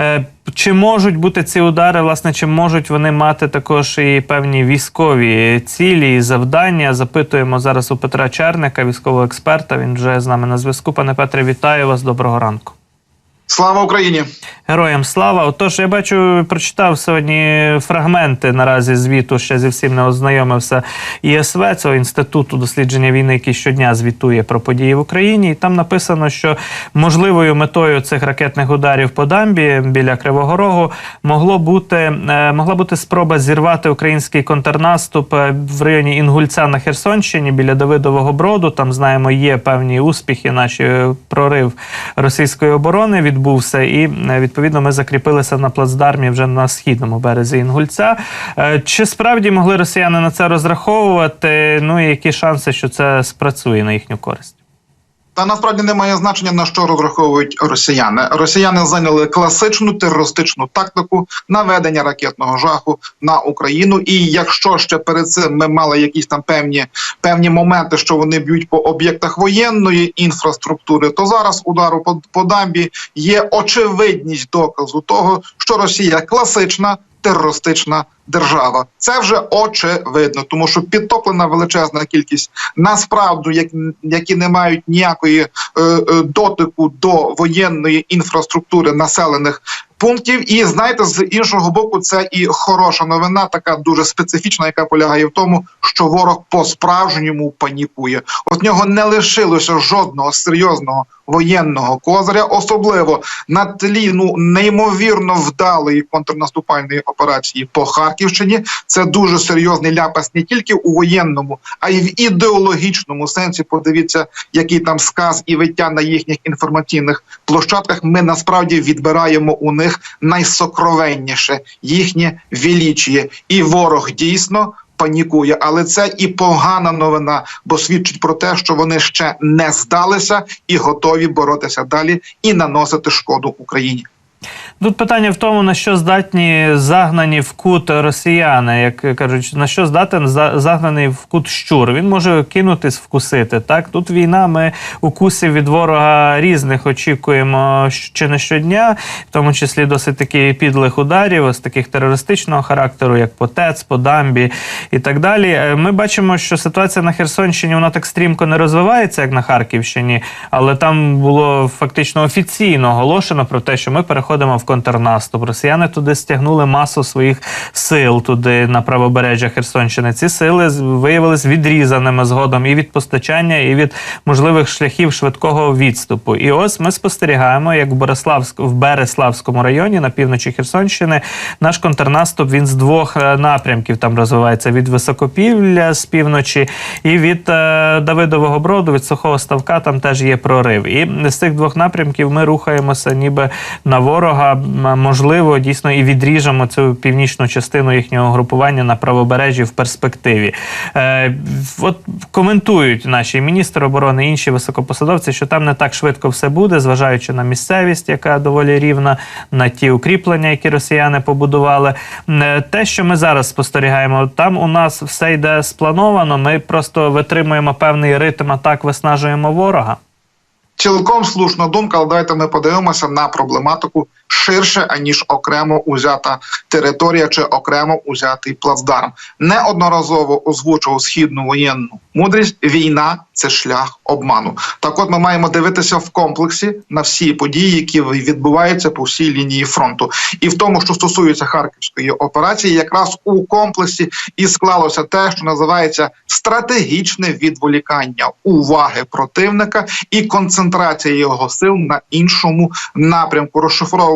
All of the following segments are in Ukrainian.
Е, Чи можуть бути ці удари, власне, чи можуть вони мати також і певні військові цілі і завдання? Запитуємо зараз у Петра Черника, військового експерта. Він вже з нами на зв'язку. Пане Петре, вітаю вас. Доброго ранку. Слава Україні! Героям слава! Отож, я бачу, прочитав сьогодні фрагменти наразі звіту, ще зі всім не ознайомився ІСВ, цього інституту дослідження війни, який щодня звітує про події в Україні. І там написано, що можливою метою цих ракетних ударів по дамбі біля Кривого Рогу могло бути е, могла бути спроба зірвати український контрнаступ е, в районі Інгульця на Херсонщині біля Давидового Броду. Там знаємо, є певні успіхи. Наші е, прорив російської оборони відбувся, і е, відповідно ми закріпилися на плацдармі вже на східному березі Інгульця. Е, Чи справді могли росіяни на це розраховувати? Ну і які шанси, що це спрацює на їхню користь? Та насправді немає значення на що розраховують росіяни. Росіяни зайняли класичну терористичну тактику наведення ракетного жаху на Україну. І якщо ще перед цим ми мали якісь там певні певні моменти, що вони б'ють по об'єктах воєнної інфраструктури, то зараз удару по, по дамбі є очевидність доказу того, що Росія класична терористична держава. Це вже очевидно, тому що підтоплена величезна кількість насправді, як, які не мають ніякої е, е, дотику до воєнної інфраструктури населених. Пунктів, і знаєте, з іншого боку, це і хороша новина, така дуже специфічна, яка полягає в тому, що ворог по справжньому панікує. От нього не лишилося жодного серйозного воєнного козиря, особливо на тлі ну неймовірно вдалої контрнаступальної операції по Харківщині. Це дуже серйозний ляпас не тільки у воєнному, а й в ідеологічному сенсі. Подивіться, який там сказ і виття на їхніх інформаційних площадках. Ми насправді відбираємо у них найсокровенніше їхнє величіє. і ворог дійсно. Панікує, але це і погана новина, бо свідчить про те, що вони ще не здалися і готові боротися далі і наносити шкоду Україні. Тут питання в тому, на що здатні загнані в кут росіяни, як кажуть, на що здатен загнаний в кут щур. Він може кинутись, вкусити. Так тут війна. Ми укусів від ворога різних очікуємо чи не щодня, в тому числі досить таки підлих ударів, ось таких терористичного характеру, як по ТЕЦ, по Дамбі і так далі. Ми бачимо, що ситуація на Херсонщині вона так стрімко не розвивається, як на Харківщині, але там було фактично офіційно оголошено про те, що ми переходимо в контрнаступ. Росіяни туди стягнули масу своїх сил туди на правобережжя Херсонщини. Ці сили виявились відрізаними згодом і від постачання, і від можливих шляхів швидкого відступу. І ось ми спостерігаємо, як в Бориславськ в Береславському районі на півночі Херсонщини наш контрнаступ він з двох е, напрямків там розвивається: від високопівля з півночі і від е, Давидового броду, від сухого ставка. Там теж є прорив. І з цих двох напрямків ми рухаємося, ніби на ворога можливо дійсно і відріжемо цю північну частину їхнього групування на правобережжі в перспективі. Е, От коментують наші міністр оборони, інші високопосадовці, що там не так швидко все буде, зважаючи на місцевість, яка доволі рівна, на ті укріплення, які росіяни побудували. Е, те, що ми зараз спостерігаємо, там у нас все йде сплановано. Ми просто витримуємо певний ритм атак, виснажуємо ворога. Цілком слушна думка, але давайте ми подивимося на проблематику ширше аніж окремо узята територія чи окремо узятий плацдарм. Неодноразово озвучував східну воєнну мудрість. Війна це шлях обману. Так, от ми маємо дивитися в комплексі на всі події, які відбуваються по всій лінії фронту, і в тому, що стосується харківської операції, якраз у комплексі і склалося те, що називається стратегічне відволікання уваги противника і концентрація його сил на іншому напрямку.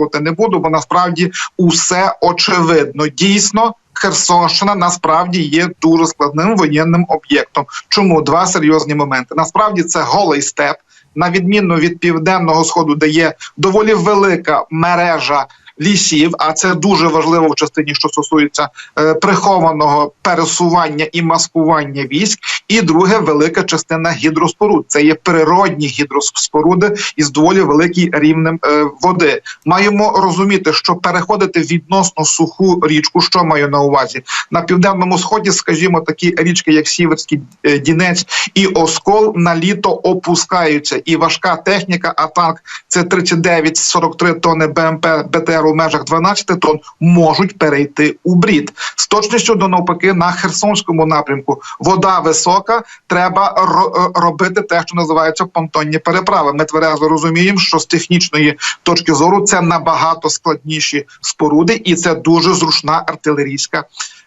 Розшифровувати не буду, бо насправді усе очевидно дійсно. Херсонщина насправді є дуже складним воєнним об'єктом. Чому два серйозні моменти? Насправді це голий степ, на відміну від південного сходу, де є доволі велика мережа лісів. А це дуже важливо в частині, що стосується е, прихованого пересування і маскування військ. І друге, велика частина гідроспоруд. Це є природні гідроспоруди із доволі великим рівнем е, води. Маємо розуміти, що переходити відносно суху річку, що маю на увазі на південному сході, скажімо, такі річки, як Сіверський е, Дінець і Оскол, на літо опускаються, і важка техніка. А танк це 39-43 тонни БМП БТР у межах 12 тонн можуть перейти у брід. З точністю до навпаки на Херсонському напрямку вода висока. Треба ро- е, робити те, що називається понтонні переправи. Ми тверезо розуміємо, що з технічної точки зору це набагато складніші споруди, і це дуже зручна артилерійська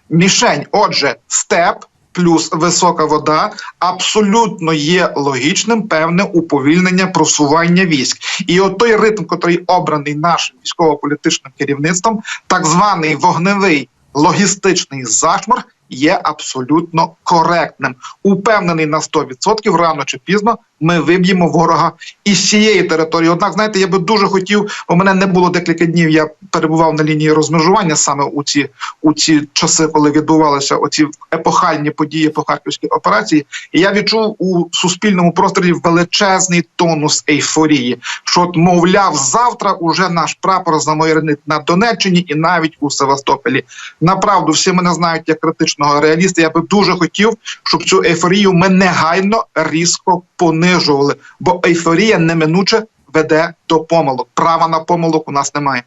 мішень. Отже, степ. Плюс висока вода абсолютно є логічним певне уповільнення просування військ, і от той ритм, який обраний нашим військово-політичним керівництвом, так званий вогневий логістичний зашмар, є абсолютно коректним. Упевнений на 100%, рано чи пізно ми виб'ємо ворога із цієї території. Однак, знаєте, я би дуже хотів, у мене не було декілька днів. Я перебував на лінії розмежування саме у ці у ці часи, коли відбувалися оці епохальні події по харківській операції. І я відчув у суспільному просторі величезний тонус ейфорії. Що, от, мовляв, завтра уже наш прапор замайорить на Донеччині і навіть у Севастополі. Направду, всі мене знають як критичного реаліста. Я би дуже хотів, щоб цю ейфорію ми негайно різко понижували, бо ейфорія неминуче веде до помилок. Права на помилок у нас немає.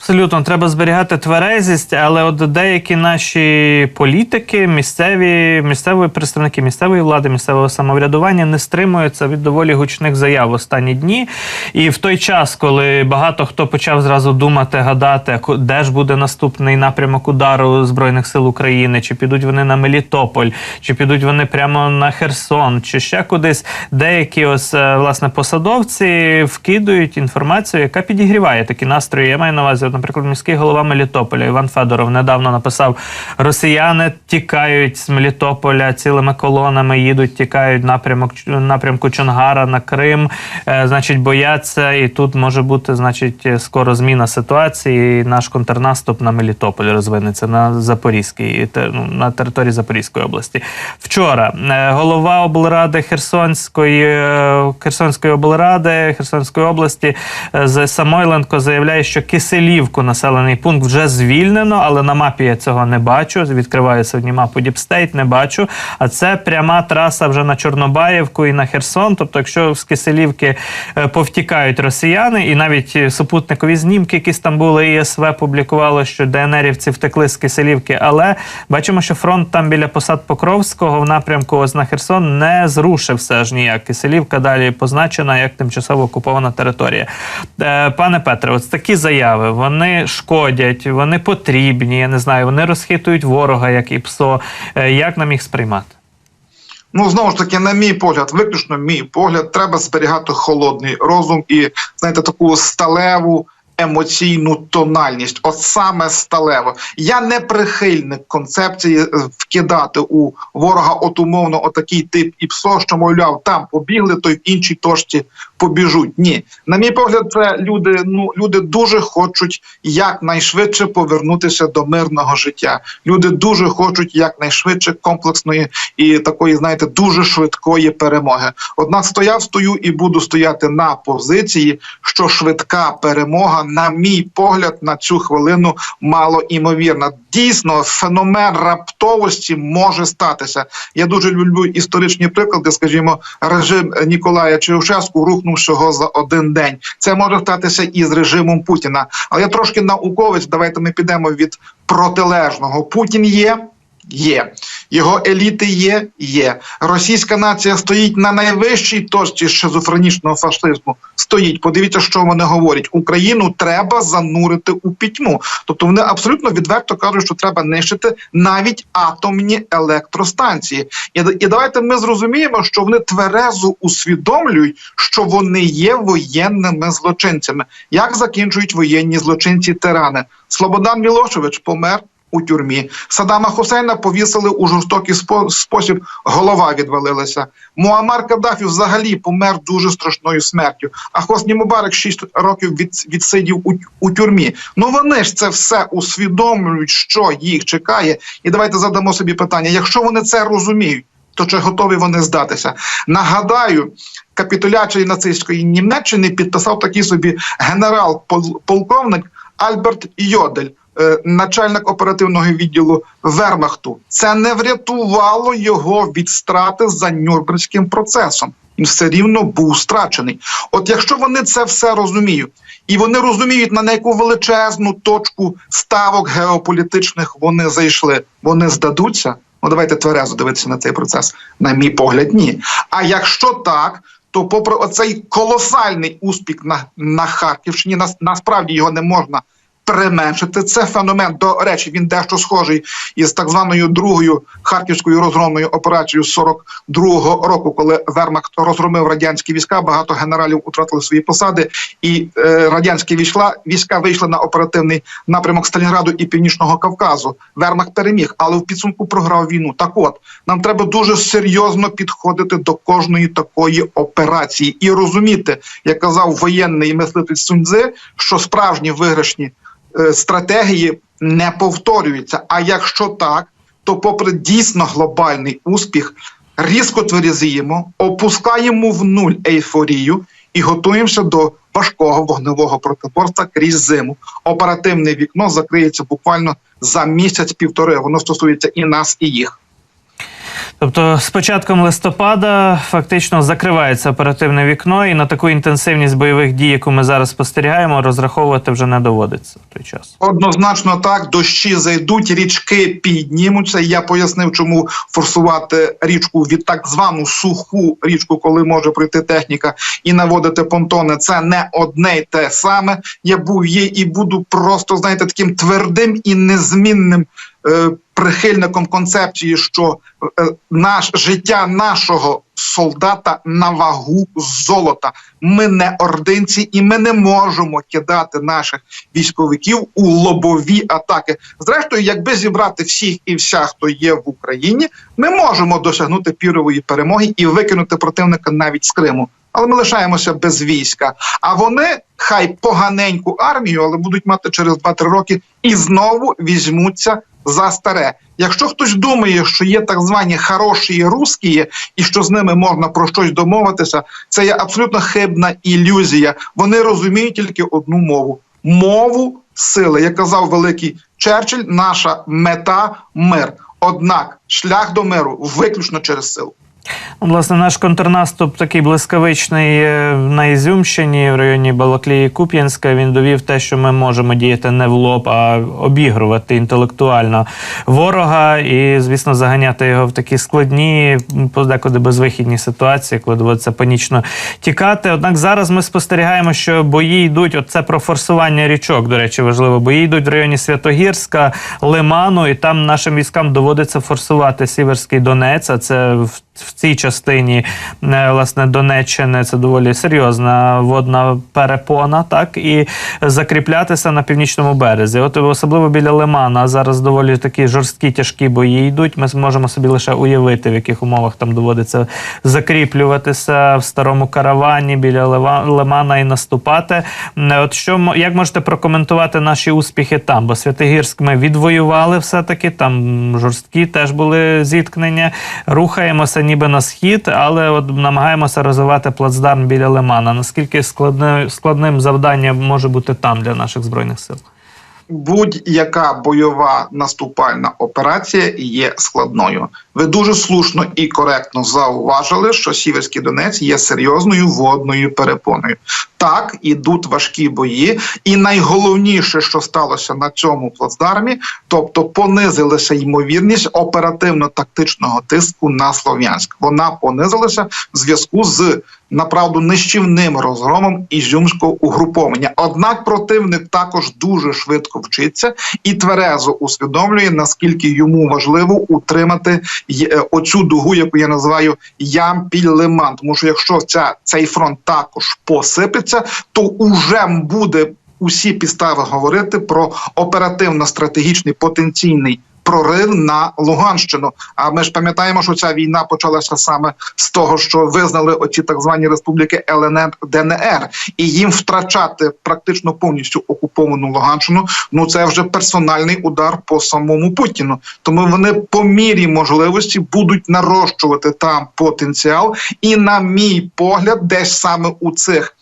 Абсолютно, треба зберігати тверезість, але от деякі наші політики, місцеві, місцеві представники місцевої влади, місцевого самоврядування не стримуються від доволі гучних заяв останні дні. І в той час, коли багато хто почав зразу думати, гадати, де ж буде наступний напрямок удару збройних сил України, чи підуть вони на Мелітополь, чи підуть вони прямо на Херсон, чи ще кудись. Деякі ось е, власне посадовці вкидують інформацію, яка підігріває такі настрої. Я маю на увазі, наприклад, міський голова Мелітополя Іван Федоров недавно написав: Росіяни тікають з Мелітополя цілими колонами, їдуть, тікають напрямок напрямку Чонгара на Крим. Е, значить, бояться, і тут може бути, значить, скоро зміна ситуації. і Наш контрнаступ на Мелітополь розвинеться на Запорізькій ну, на території Запорізької області. Вчора е, голова облради Херсонської е, Херсонської облради Херсонської області з Самойленко заявляє, що Киселівку населений пункт вже звільнено, але на мапі я цього не бачу. Відкриваю сьогодні мапу Діпстейт, не бачу. А це пряма траса вже на Чорнобаївку і на Херсон. Тобто, якщо з Киселівки е, повтікають росіяни, і навіть е, супутникові знімки, якісь там були, ІСВ публікувало, що ДНРівці втекли з Киселівки, але бачимо, що фронт там біля посад Покровського в напрямку ось на Херсон не зрушився аж ніяк. Киселівка далі позначена як тимчасово окупована територія. Е, Пане Петре, ось такі заяви вони шкодять, вони потрібні. Я не знаю, вони розхитують ворога, як і ПСО. Е, Як нам їх сприймати? Ну знову ж таки, на мій погляд, виключно мій погляд, треба зберігати холодний розум і знаєте, таку сталеву. Емоційну тональність, от саме сталево. Я не прихильник концепції е, вкидати у ворога от умовно отакий тип ІПСО, що мовляв, там побігли, то й в іншій точці побіжуть. Ні, на мій погляд, це люди. Ну люди дуже хочуть якнайшвидше повернутися до мирного життя. Люди дуже хочуть якнайшвидше комплексної і такої, знаєте, дуже швидкої перемоги. Однак стояв, стою і буду стояти на позиції, що швидка перемога, на мій погляд, на цю хвилину мало імовірна. Дійсно, феномен раптовості може статися. Я дуже люблю історичні приклади. Скажімо, режим Ніколая Чаушеску рухнув всього за один день. Це може статися і з режимом Путіна. Але я трошки науковець. Давайте ми підемо від протилежного. Путін є. Є його еліти є, є російська нація стоїть на найвищій точці шизофренічного фашизму. Стоїть. Подивіться, що вони говорять. Україну треба занурити у пітьму. Тобто вони абсолютно відверто кажуть, що треба нищити навіть атомні електростанції. І, і давайте ми зрозуміємо, що вони тверезо усвідомлюють, що вони є воєнними злочинцями. Як закінчують воєнні злочинці тирани? Слободан Мілошевич помер у тюрмі. Саддама Хусейна повісили у жорстокий спо- спосіб. Голова відвалилася. Муаммар Каддафі взагалі помер дуже страшною смертю. А Хосні Мубарак 6 років від, відсидів у, у тюрмі. Ну вони ж це все усвідомлюють, що їх чекає. І давайте задамо собі питання: якщо вони це розуміють. То чи готові вони здатися? Нагадаю, капітуляцію нацистської Німеччини підписав такий собі генерал-полковник Альберт Йодель, начальник оперативного відділу Вермахту. Це не врятувало його від страти за Нюрнберзьким процесом. Він все рівно був страчений. От якщо вони це все розуміють, і вони розуміють, на яку величезну точку ставок геополітичних вони зайшли. Вони здадуться. Ну давайте тверезо дивитися на цей процес. На мій погляд, ні. А якщо так, то попри оцей колосальний успіх на, на Харківщині, нас, насправді його не можна применшити. Це феномен. До речі, він дещо схожий із так званою другою харківською розгромною операцією 42-го року, коли Вермахт розгромив радянські війська. Багато генералів утратили свої посади, і е, радянські війська, війська вийшли на оперативний напрямок Сталінграду і Північного Кавказу. Вермахт переміг, але в підсумку програв війну. Так, от нам треба дуже серйозно підходити до кожної такої операції і розуміти, як казав воєнний мислитель Суньцзи, що справжні виграшні стратегії не повторюються. А якщо так, то, попри дійсно глобальний успіх, різко тверізіємо, опускаємо в нуль ейфорію і готуємося до важкого вогневого протиборства крізь зиму. Оперативне вікно закриється буквально за місяць-півтори. Воно стосується і нас, і їх. Тобто, з початком листопада фактично закривається оперативне вікно, і на таку інтенсивність бойових дій, яку ми зараз спостерігаємо, розраховувати вже не доводиться в той час. Однозначно так, дощі зайдуть, річки піднімуться. Я пояснив, чому форсувати річку від так звану суху річку, коли може пройти техніка і наводити понтони. Це не одне й те саме. Я був є і буду просто знаєте таким твердим і незмінним. Е, прихильником концепції, що е, наш життя нашого солдата на вагу золота. Ми не ординці, і ми не можемо кидати наших військовиків у лобові атаки. Зрештою, якби зібрати всіх і вся, хто є в Україні, ми можемо досягнути пірової перемоги і викинути противника навіть з Криму. Але ми лишаємося без війська. А вони хай поганеньку армію, але будуть мати через 2-3 роки і знову візьмуться за старе. Якщо хтось думає, що є так звані хороші русські, і що з ними можна про щось домовитися, це є абсолютно хибна ілюзія. Вони розуміють тільки одну мову мову сили. Як казав великий Черчилль, наша мета мир. Однак шлях до миру виключно через силу. Власне, наш контрнаступ такий блискавичний е, на Ізюмщині в районі Балаклії Куп'янська. Він довів те, що ми можемо діяти не в лоб, а обігрувати інтелектуально ворога і, звісно, заганяти його в такі складні, подекуди безвихідні ситуації, коли доводиться панічно тікати. Однак зараз ми спостерігаємо, що бої йдуть. Оце про форсування річок. До речі, важливо. Бої йдуть в районі Святогірська, Лиману, і там нашим військам доводиться форсувати Сіверський Донець. А це в в цій частині е, власне Донеччини це доволі серйозна водна перепона, так і закріплятися на північному березі. От особливо біля Лимана зараз доволі такі жорсткі тяжкі бої йдуть. Ми зможемо собі лише уявити, в яких умовах там доводиться закріплюватися в старому каравані біля Лимана і наступати. От що як можете прокоментувати наші успіхи там? Бо Святогірськ ми відвоювали все таки. Там жорсткі теж були зіткнення. Рухаємося ніби на схід, але от намагаємося розвивати плацдарм біля Лимана. Наскільки складним складним завданням може бути там для наших збройних сил? Будь-яка бойова наступальна операція є складною. Ви дуже слушно і коректно зауважили, що Сіверський Донець є серйозною водною перепоною. Так ідуть важкі бої, і найголовніше, що сталося на цьому плацдармі, тобто понизилася ймовірність оперативно-тактичного тиску на Слов'янськ. Вона понизилася в зв'язку з направду нищівним розгромом ізюмського угруповання. Однак противник також дуже швидко вчиться і тверезо усвідомлює, наскільки йому важливо утримати оцю дугу, яку я називаю Ямпіль-Лиман. Тому що якщо ця цей фронт також посипеться, то уже буде усі підстави говорити про оперативно-стратегічний потенційний прорив на Луганщину. А ми ж пам'ятаємо, що ця війна почалася саме з того, що визнали оці так звані республіки ЛНР ДНР, і їм втрачати практично повністю окуповану Луганщину. Ну це вже персональний удар по самому Путіну. Тому вони по мірі можливості будуть нарощувати там потенціал, і на мій погляд, десь саме у цих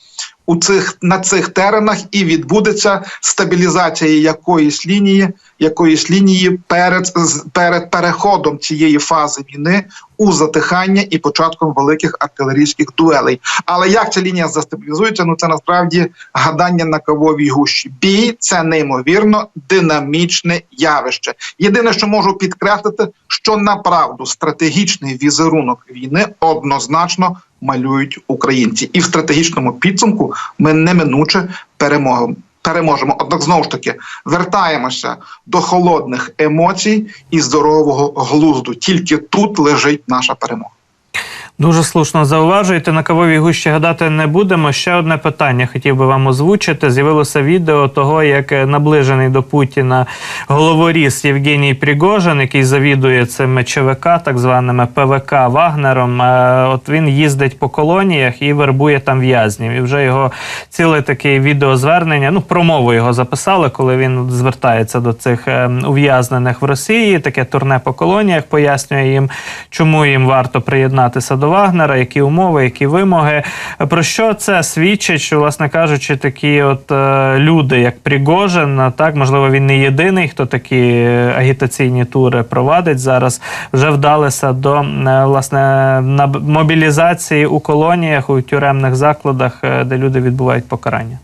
у цих на цих теренах і відбудеться стабілізація якоїсь лінії, якоїсь лінії перед перед переходом цієї фази війни у затихання і початком великих артилерійських дуелей. Але як ця лінія застабілізується? Ну це насправді гадання на кавовій гущі. Бій це неймовірно динамічне явище. Єдине, що можу підкреслити, що направду стратегічний візерунок війни однозначно малюють українці, і в стратегічному підсумку ми неминуче перемогемо. Переможемо. Однак знову ж таки вертаємося до холодних емоцій і здорового глузду. Тільки тут лежить наша перемога. Дуже слушно зауважуєте. На кавовій гущі гадати не будемо. Ще одне питання хотів би вам озвучити. З'явилося відео того, як е, наближений до Путіна головоріз Євгеній Пригожин, який завідує цими ЧВК, так званими ПВК Вагнером. е, От він їздить по колоніях і вербує там в'язнів. І вже його ціле таке відеозвернення. Ну, промову його записали, коли він звертається до цих е, ув'язнених в Росії. Таке турне по колоніях пояснює їм, чому їм варто приєднатися до Вагнера, які умови, які вимоги. Про що це свідчить? Що, власне кажучи, такі от е, люди, як Пригожин, так можливо, він не єдиний, хто такі е, агітаційні тури провадить зараз. Вже вдалися до е, власне мобілізації у колоніях, у тюремних закладах, де люди відбувають покарання.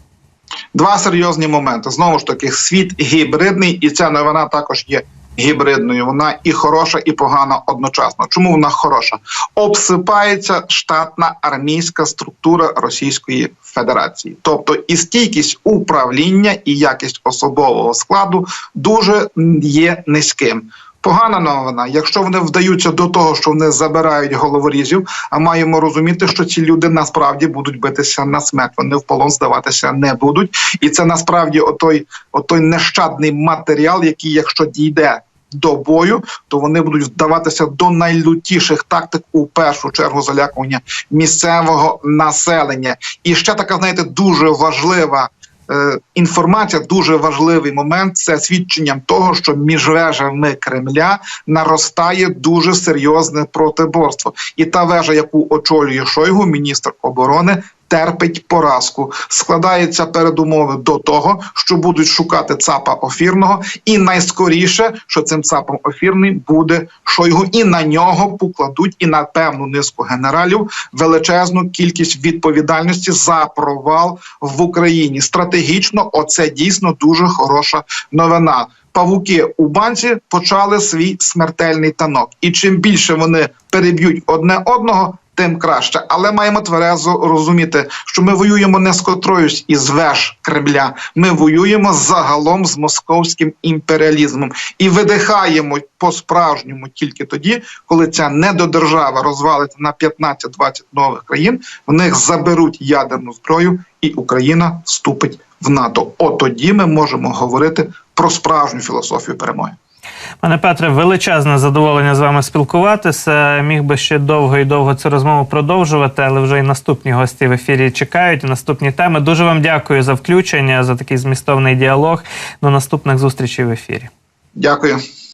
Два серйозні моменти. Знову ж таки, світ гібридний, і ця новина також є гібридною. Вона і хороша, і погана одночасно. Чому вона хороша? Обсипається штатна армійська структура Російської Федерації, тобто і стійкість управління, і якість особового складу дуже є низьким. Погана новина, якщо вони вдаються до того, що вони забирають головорізів, а маємо розуміти, що ці люди насправді будуть битися на смерть. Вони в полон здаватися не будуть, і це насправді отой, отой нещадний матеріал, який, якщо дійде до бою, то вони будуть вдаватися до найлютіших тактик у першу чергу залякування місцевого населення. І ще така, знаєте, дуже важлива інформація, дуже важливий момент. Це свідченням того, що між вежами Кремля наростає дуже серйозне протиборство, і та вежа, яку очолює Шойгу, міністр оборони. Терпить поразку, складаються передумови до того, що будуть шукати цапа офірного, і найскоріше, що цим цапом офірним буде Шойгу, і на нього покладуть і на певну низку генералів величезну кількість відповідальності за провал в Україні. Стратегічно, оце дійсно дуже хороша новина. Павуки у банці почали свій смертельний танок, і чим більше вони переб'ють одне одного. Тим краще, але маємо тверезо розуміти, що ми воюємо не з котроюсь із веж Кремля. Ми воюємо загалом з московським імперіалізмом і видихаємо по-справжньому тільки тоді, коли ця недодержава розвалиться на 15-20 нових країн. В них заберуть ядерну зброю, і Україна вступить в НАТО. От тоді ми можемо говорити про справжню філософію перемоги. Пане Петре, величезне задоволення з вами спілкуватися. Міг би ще довго і довго цю розмову продовжувати, але вже і наступні гості в ефірі чекають. І наступні теми. Дуже вам дякую за включення, за такий змістовний діалог. До наступних зустрічей в ефірі. Дякую.